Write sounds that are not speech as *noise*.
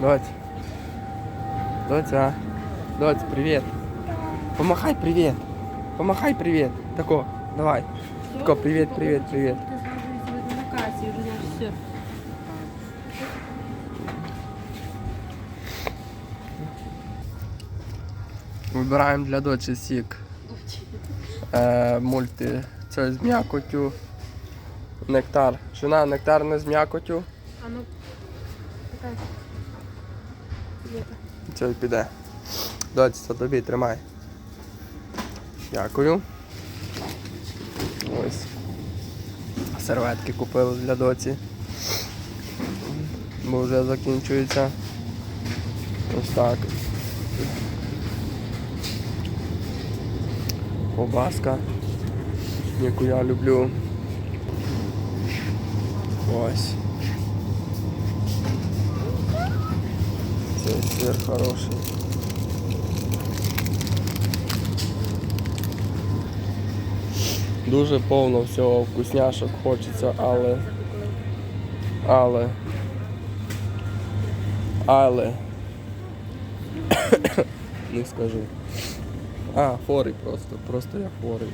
Доць. Доця. Доць, привіт. Помахай привіт. Помахай привіт. Тако, давай. Тако, вже знаєш все. Вибираємо для дочі сік. Е, мульти. Це з м'якотю. Нектар. Жена, нектар не з м'якотю. А ну. Це піде. Доць, це тобі тримай. Дякую. Ось. Серветки купили для доці. Бо вже закінчується. Ось так. Ковбаска, яку я люблю. Ось. Це хороший. Дуже повно всього вкусняшок хочеться, але. Але. Але. *coughs* Не скажу. А, хворий просто. Просто я хворий.